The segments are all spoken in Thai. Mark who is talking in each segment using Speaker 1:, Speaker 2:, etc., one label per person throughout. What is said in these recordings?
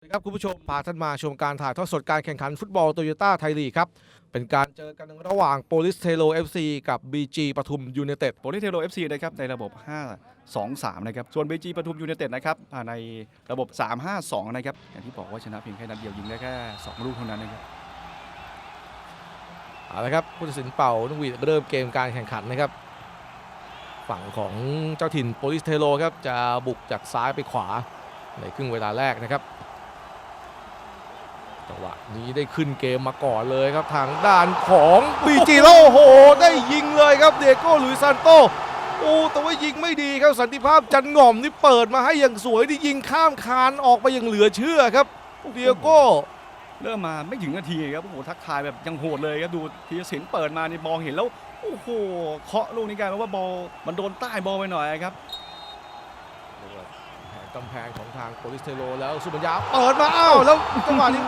Speaker 1: สวัสดีครับคุณผู้ชมพาท่านมาชมการถ่ายทอดสดการแข่งขันฟุตบอลโตโยต้าไทยลีกครับ เป็นการเจอกันระหว่างโปลิสเทโล FC กับ BG ปทุมยูเนเต็ด
Speaker 2: โปลิเทโร FC นะครับในระบบ 5 2 3 นะครับ ส่วน BG ปทุมยูเนเต็ดนะครับอ่าในระบบ 3 5 2 นะครับ อย่างที่บอกว่าชนะเพียงแค่นัดเดียวยิงได้แค่ 2 ลูกเท่านั้นนะครับ
Speaker 1: เอาละครับผู้ตัดสินเป่านกหวีดเริ่มเกมการแข่งขันนะครับ ฝั่งของเจ้าถิ่นโปลิสเทโลครับจะบุกจากซ้ายไปขวาในครึ่งเวลาแรกนะครับ จังหวะนี้ได้ขึ้นเกมมาก่อนเลยครับทางด้านของบีจีโลโอ้โห ได้ยิงเลยครับเดียโก้หลุยส์ซานโตโอ้แต่ว่ายิงไม่ดีครับสันติภาพจันหง่อมนี่เปิดมาให้อย่างสวยที่ยิงข้ามคานออกไปอย่างเหลือเชื่อครับเดียโก้
Speaker 2: เริ่มมาไม่ถึงนาทีครับโอ้โหทักทายแบบยังโหดเลยครับดูทีรศิลป์เปิดมานี่มองเห็นแล้วโอ้โหเคาะลูกนี้กลายเป็นว่าบอลมันโดนใต้บอลไปหน่อยครับ
Speaker 1: แผงกำแพงของทางโปลิสเทโลแล้วสุบัญญาเปิดมาอ้าวแล้วจังหวะนี้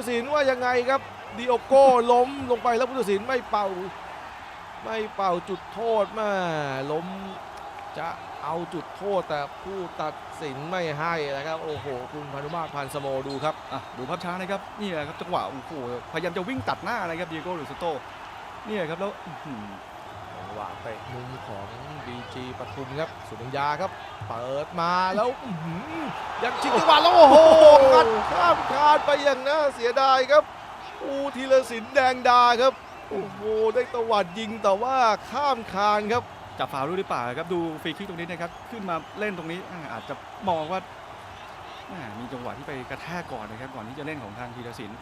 Speaker 1: ผู้ตัดสินว่ายังไงครับดิโอโก้ล้มลงไปแล้วผู้ตัดสินไม่เป่า ไม่เป่าจุดโทษแม่ล้มจะเอาจุดโทษแต่ผู้ตัดสินไม่ให้นะครับ โอ้โห คุณพานุมาตรพันสโมดูครับ
Speaker 2: อะดูภาพช้านะครับนี่แหละครับจังหวะโอ้โหพยายามจะวิ่งตัดหน้านะครับเดียโก้หรือสโตเนี่ยครับแล้ว
Speaker 1: งหวะเตะมุมของ BG ปทุมครับสุบัญญาครับ เปิดมาแล้วยังชิงจังหวะแล้วโอ้โหงัดข้ามคานไปอย่างน่าเสียดายครับ อูทีละสินแดงดาครับโอ้โหได้ตวัดยิงแต่ว่าข้ามคานครับ
Speaker 2: จับฟาวล์ด้วยหรือเปล่าครับดูฟรีคิกตรงนี้นะครับขึ้นมาเล่นตรงนี้อาจจะมองว่าอ่ามีจังหวะที่ไปกระแทกก่อนนะครับก่อนที่จะเล่นของทางธีรศิลป์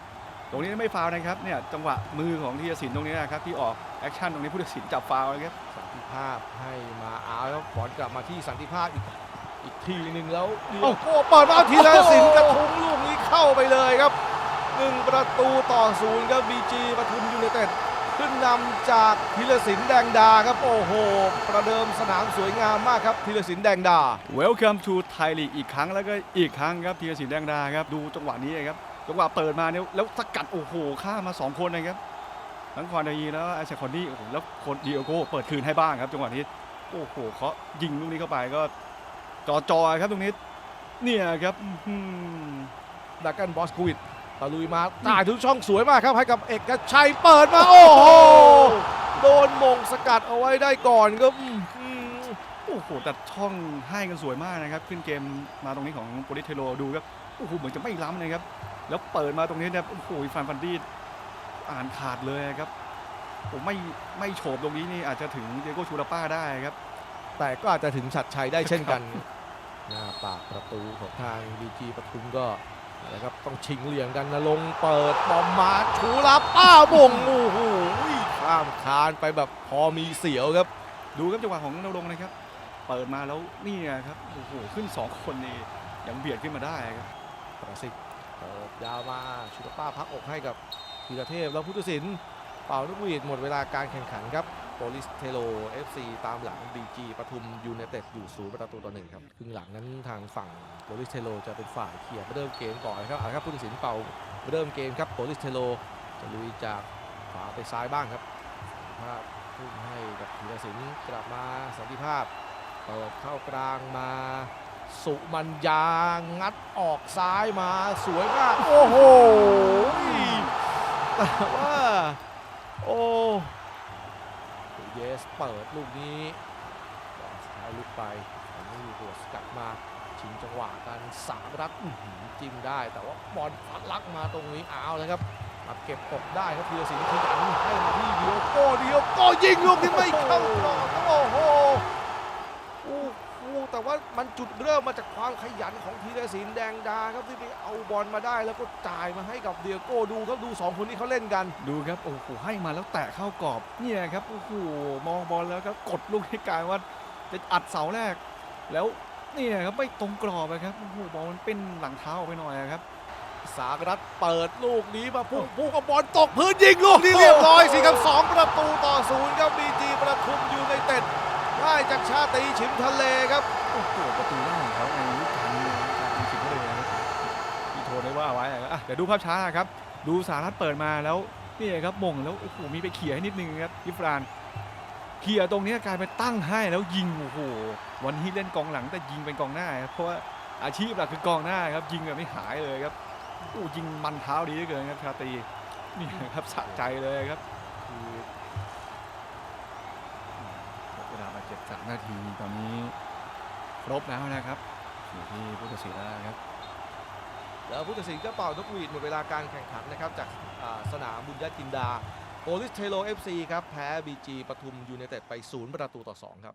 Speaker 2: ตรงนี้ไม่ฟาวล์นะครับเนี่ยจังหวะมือของธีรศิลป์ตรงนี้นะครับที่ออกแอคชั่นตรงนี้ผู้ตัดสินจับฟาวล์นะครับ
Speaker 1: สันติภาพให้มาเอาแล้วบอลกลับมาที่สันติภาพอีกอีกทีหนึ่งแล้วเดียวโก้เปิดมาเอาทีละสินกระทุ้งลูกนี้เข้าไปเลยครับหนึ่งประตูต่อศูนย์ครับ BG ปทุมยูไนเต็ดขึ้นนำจากธีรศิลป์แดงดาครับ โอ้โห ประเดิมสนามสวยงามมากครับธีรศิลป์แดงดา
Speaker 2: Welcome to Thai League อีกครั้งแล้วก็อีกครั้งครับธีรศิลป์แดงดาครับ ดูจังหวะนี้ครับ จังหวะเปิดมาเนี่ยแล้วสกัดโอ้โหข้ามาสองคนนะครับทั้งควอนดายีแล้วไอเชคอนดี้โอ้โหแล้วคนดิโอโก้เปิดคืนให้บ้างครับจังหวะนี้โอ้โหเขายิงลูกนี้เข้าไปก็จอจอครับตรงนี้เนี่ยครับ
Speaker 1: ดักกันบอสคูวิดตะลุยมาจ่ายทุกช่องสวยมากครับให้กับเอกชัยเปิดมาโอ้โหโดนมงสกัดเอาไว้ได้ก่อนครับ
Speaker 2: โอ้โหแต่ช่องให้กันสวยมากนะครับ ขึ้นเกมมาตรงนี้ของโปลิเทโลดูครับ โอ้โหเหมือนจะไม่ล้ำนะครับ แล้วเปิดมาตรงนี้เนี่ยโอ้โหฟันฟันดี้อ่านขาดเลยครับผมไม่ไม่โฉบตรงนี้นี่อาจจะถึงเดโก้ชูราป้าได้ครับ
Speaker 1: แต่ก็อาจจะถึงชัดชัยได้เช่นกันหน้าปากประตูของทางบีจีปทุมก็นะครับต้องชิงเหลี่ยมกันนะลงค์เปิดบอมมาชูรับป้าบ่งโอ้โหข้ามคานไปแบบพอมีเสียวครับ
Speaker 2: ดูครับจังหวะของนรงค์นะครับ เปิดมาแล้วนี่ครับโอ้โหขึ้นสองคนนี่ยังเบียดขึ้นมาได้ครับ
Speaker 1: ประสิทธิ์เปิดยาวมาชุดป้าพักอกให้กับธีรเทพแล้วพุทธศิลป์เป่านกหวีดหมดเวลาการแข่งขันครับโปลิสเทโล FC ตามหลัง BG ปทุมยูไนเต็ดอยู่ศูนย์ประตูต่อหนึ่งครับครึ่งหลังนั้นทางฝั่งโปลิสเทโลจะเป็นฝ่ายเคลียร์เริ่มเกมก่อนนะครับอาครับพุทธศิลป์เป่าเริ่มเกมครับโปลิสเทโลจะลุยจากขวาไปซ้ายบ้างครับภาพพุ่งให้กับธีรศิลป์กลับมาสันติภาพเปิดเข้ากลางมา สุมัญญางัดออกซ้ายมาสวยมาก โอ้โหแต่ว่า โอ้เยสเปิดลูกนี้บอลสุดท้ายลุกไปแต่ไม่มีตัวสกัดมา ชิงจังหวะกันสามรัดอื้อหือจิ้มได้ แต่ว่าบอลฟัดลักมาตรงนี้เอาเลยครับมาเก็บตกได้ครับธีรศิลป์ขยันให้มาที่ดิโอโก้ดิโอโก้ยิงลูกที่ไม่เข้ากรอบโอ้โหโอ้โห แต่ว่ามันจุดเริ่มมาจากความขยันของธีรศิลป์แดงดาครับที่ไปเอาบอลมาได้แล้วก็จ่ายมาให้กับเดียโก้ดูครับดูสองคนนี้เขาเล่นกัน
Speaker 2: ดูครับโอ้โหให้มาแล้วแตะเข้ากรอบเนี่ยครับโอ้โหมองบอลแล้วก็กดลูกให้กลายว่าจะอัดเสาแรก แล้วเนี่ยครับไม่ตรงกรอบนะครับโอ้โหบอลมันเป็นหลังเท้าออกไปหน่อยอะครับ
Speaker 1: สากรัฐเปิดลูกนี้มาพุ่งพุ่งกับบอลตกพื้นยิงลูกนี้เรียบร้อยสิครับสองประตูต่อศูนย์ครับบีจีประทุมยูไนเต็ด ได้จากชาตรีฉิมทะเลครับ
Speaker 2: โอ้โหประตูแรกของเขาในฤดูกาลนี้นะครับการยิงสิบเลยนะครับที่โทนได้ว่าไว้อะอะเดี๋ยวดูภาพช้าครับ ดูสารัฐเปิดมาแล้วนี่ครับมงแล้วโอ้โหมีไปเขี่ยให้นิดนึงครับยิฟรานเขี่ยตรงนี้กลายเป็นตั้งให้แล้วยิงโอ้โหวันนี้เล่นกองหลังแต่ยิงเป็นกองหน้าครับเพราะว่าอาชีพหลักคือกองหน้าครับยิงแบบไม่หายเลยครับโอ้ยิงมันเท้าดีเหลือเกินครับชาตีนี่ครับสะใจเลยครับคือ ลาบาดเจ็บสามนาทีตอนนี้ครบแล้วนะครับอยู่ที่ผู้ตัดสินแล้วครับ
Speaker 1: แล้วผู้ตัดสินก็เป่านกหวีดหมดเวลาการแข่งขันนะครับจากสนามบุญญจินดาโอลิสเทโลเอฟซีครับแพ้บีจีปทุมยูเนเต็ดไป 0 ประตูต่อ 2 ครับ